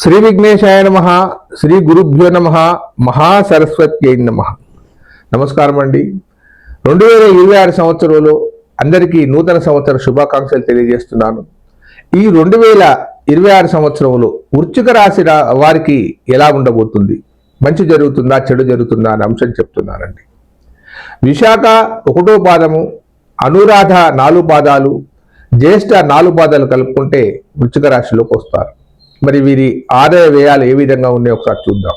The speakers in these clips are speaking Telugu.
శ్రీ విఘ్నేశాయ నమ శ్రీ గురుభ్యో నమ మహాసరస్వత్యై నమ. నమస్కారం అండి. రెండు వేల ఇరవై ఆరు సంవత్సరంలో అందరికీ నూతన సంవత్సర శుభాకాంక్షలు తెలియజేస్తున్నాను. ఈ రెండు వేల ఇరవై ఆరు సంవత్సరంలో వృచ్చిక రాశి వారికి ఎలా ఉండబోతుంది? మంచి జరుగుతుందా చెడు జరుగుతుందా అనే అంశం చెప్తున్నానండి. విశాఖ ఒకటో పాదము అనురాధ నాలుగు పాదాలు జ్యేష్ఠ నాలుగు పాదాలు కలుపుకుంటే వృచ్చిక రాశిలోకి వస్తారు. మరి వీరి ఆదాయ వ్యయాలు ఏ విధంగా ఉన్నాయో ఒకసారి చూద్దాం.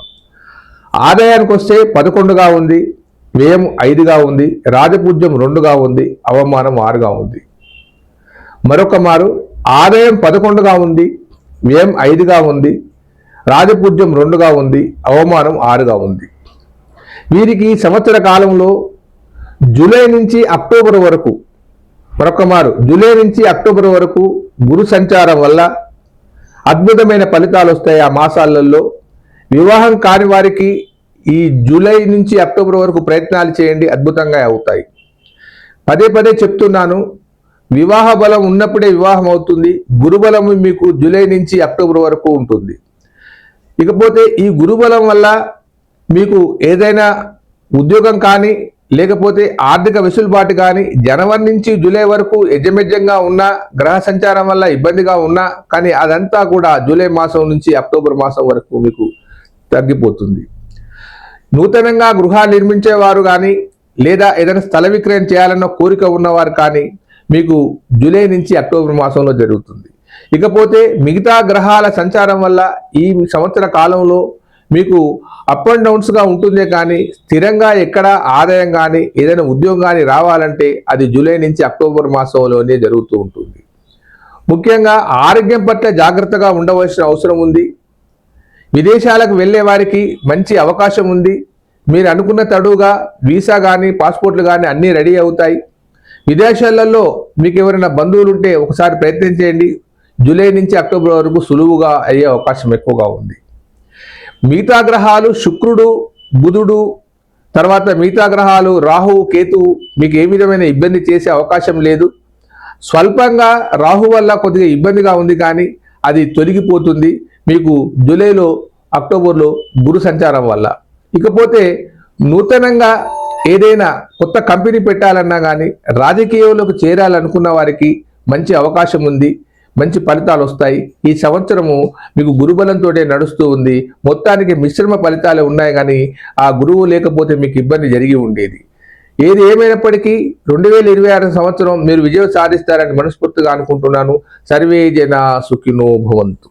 ఆదాయానికి వస్తే పదకొండుగా ఉంది వ్యయం ఐదుగా ఉంది రాజపూజ్యం రెండుగా ఉంది అవమానం ఆరుగా ఉంది. మరొక మారు ఆదాయం పదకొండుగా ఉంది వ్యయం ఐదుగా ఉంది రాజపూజ్యం రెండుగా ఉంది అవమానం ఆరుగా ఉంది. వీరికి సంవత్సర కాలంలో జూలై నుంచి అక్టోబర్ వరకు మరొక మారు జూలై నుంచి అక్టోబర్ వరకు గురు సంచారం వల్ల అద్భుతమైన ఫలితాలు వస్తాయి ఆ మాసాలలో. వివాహం కాని వారికి ఈ జూలై నుంచి అక్టోబర్ వరకు ప్రయత్నాలు చేయండి అద్భుతంగా అవుతాయి. పదే పదే చెప్తున్నాను వివాహ బలం ఉన్నప్పుడే వివాహం అవుతుంది గురుబలం మీకు జూలై నుంచి అక్టోబర్ వరకు ఉంటుంది. ఇకపోతే ఈ గురుబలం వల్ల మీకు ఏదైనా ఉద్యోగం కానీ లేకపోతే ఆర్థిక వెసులుబాటు కానీ జనవరి నుంచి జూలై వరకు యజమెజ్యంగా ఉన్న గ్రహ సంచారం వల్ల ఇబ్బందిగా ఉన్నా కానీ అదంతా కూడా జూలై మాసం నుంచి అక్టోబర్ మాసం వరకు మీకు తగ్గిపోతుంది. నూతనంగా గృహాలు నిర్మించేవారు కానీ లేదా ఏదైనా స్థల విక్రయం చేయాలన్న కోరిక ఉన్నవారు కానీ మీకు జూలై నుంచి అక్టోబర్ మాసంలో జరుగుతుంది. ఇకపోతే మిగతా గ్రహాల సంచారం వల్ల ఈ సంవత్సర కాలంలో మీకు అప్ అండ్ డౌన్స్గా ఉంటుందే కానీ స్థిరంగా ఎక్కడ ఆదాయం కానీ ఏదైనా ఉద్యోగం కానీ రావాలంటే అది జూలై నుంచి అక్టోబర్ మాసంలోనే జరుగుతూ ఉంటుంది. ముఖ్యంగా ఆరోగ్యం పట్ల జాగ్రత్తగా ఉండవలసిన అవసరం ఉంది. విదేశాలకు వెళ్ళే వారికి మంచి అవకాశం ఉంది. మీరు అనుకున్న తడుగా వీసా కానీ పాస్పోర్ట్లు కానీ అన్నీ రెడీ అవుతాయి. విదేశాలలో మీకు ఎవరైనా బంధువులు ఉంటే ఒకసారి ప్రయత్నం చేయండి. జూలై నుంచి అక్టోబర్ వరకు సులువుగా అయ్యే అవకాశం ఎక్కువగా ఉంది. మిగతా గ్రహాలు శుక్రుడు బుధుడు తర్వాత మిగతా గ్రహాలు రాహు కేతు మీకు ఏ విధమైన ఇబ్బంది చేసే అవకాశం లేదు. స్వల్పంగా రాహు వల్ల కొద్దిగా ఇబ్బందిగా ఉంది కానీ అది తొలగిపోతుంది. మీకు జూలైలో అక్టోబర్లో గురు సంచారం వల్ల. ఇకపోతే నూతనంగా ఏదైనా కొత్త కంపెనీ పెట్టాలన్నా కానీ రాజకీయంలోకి చేరాలనుకున్న వారికి మంచి అవకాశం ఉంది. మంచి ఫలితాలు వస్తాయి. ఈ సంవత్సరము మీకు గురుబలంతో నడుస్తూ ఉంది. మొత్తానికి మిశ్రమ ఫలితాలు ఉన్నాయి కానీ ఆ గురువు లేకపోతే మీకు ఇబ్బంది జరిగి ఉండేది. ఏది ఏమైనప్పటికీ రెండు వేల ఇరవై ఆరు సంవత్సరం మీరు విజయం సాధిస్తారని మనస్ఫూర్తిగా అనుకుంటున్నాను. సర్వే జన సుఖినో భవంతు.